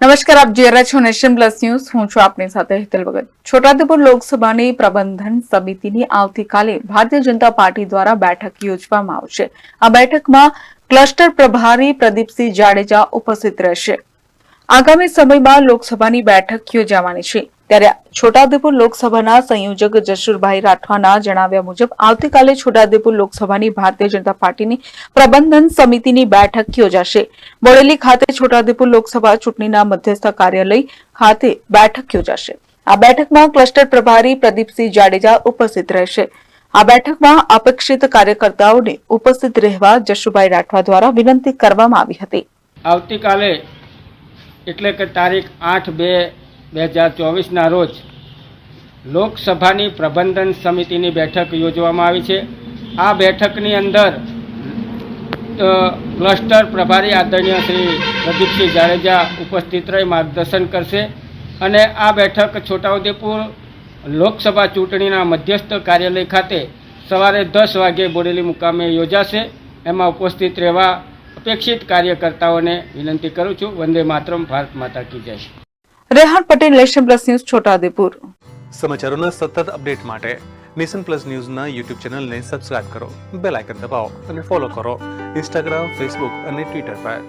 નમસ્કાર, આપ જોઈ રહ્યા છો નેશન પ્લસ ન્યૂઝ. હું છું આપની સાથે હેતલ ભગત. છોટાઉદેપુર લોકસભાની પ્રબંધન સમિતિની આવતીકાલે ભારતીય જનતા પાર્ટી દ્વારા બેઠક યોજવામાં આવશે. આ બેઠકમાં ક્લસ્ટર પ્રભારી પ્રદીપસિંહ જાડેજા ઉપસ્થિત રહેશે. આગામી સમયમાં લોકસભાની બેઠક યોજાવાની છે. ત્યારે છોટાઉદેપુર લોકસભાના સંયોજક જશુરભાઈ રાઠવાના જણાવ્યા મુજબ, આવતીકાલે છોટાઉદેપુર લોકસભાની ભારતીય જનતા પાર્ટીની પ્રબંધન સમિતિની બેઠક યોજાશે. બોડેલી ખાતે છોટાઉદેપુર લોકસભા ચૂંટણીના મધ્યસ્થ કાર્યાલય ખાતે બેઠક યોજાશે. આ બેઠકમાં ક્લસ્ટર પ્રભારી પ્રદીપસિંહ જાડેજા ઉપસ્થિત રહેશે. આ બેઠકમાં અપેક્ષિત કાર્યકર્તાઓને ઉપસ્થિત રહેવા જશુભાઈ રાઠવા દ્વારા વિનંતી કરવામાં આવી હતી. આવતીકાલે એટલે કે તારીખ આઠ બે બે હજાર ચોવીસના રોજ લોકસભાની પ્રબંધન સમિતિની બેઠક યોજવામાં આવી છે. આ બેઠકની અંદર ક્લસ્ટર પ્રભારી આદરણીય શ્રી પ્રદીપસિંહ જાડેજા ઉપસ્થિત રહી માર્ગદર્શન કરશે અને આ બેઠક છોટાઉદેપુર લોકસભા ચૂંટણીના મધ્યસ્થ કાર્યાલય ખાતે સવારે દસ વાગ્યે બોડેલી મુકામે યોજાશે. એમાં ઉપસ્થિત રહેવા અપેક્ષિત કાર્યકર્તાઓને વિનંતી કરું છું વંદે માતરમ ભારત માતા કી જય. Rehan Patel Nation Plus News Chhota Udepur સમાચારોના સતત અપડેટ માટે નેશન પ્લસ ન્યૂઝના યુટ્યુબ ચેનલને સબસ્ક્રાઇબ કરો બેલ આઇકન દબાવો અને ફોલો કરો ઇન્સ્ટાગ્રામ ફેસબુક અને ટ્વિટર પર.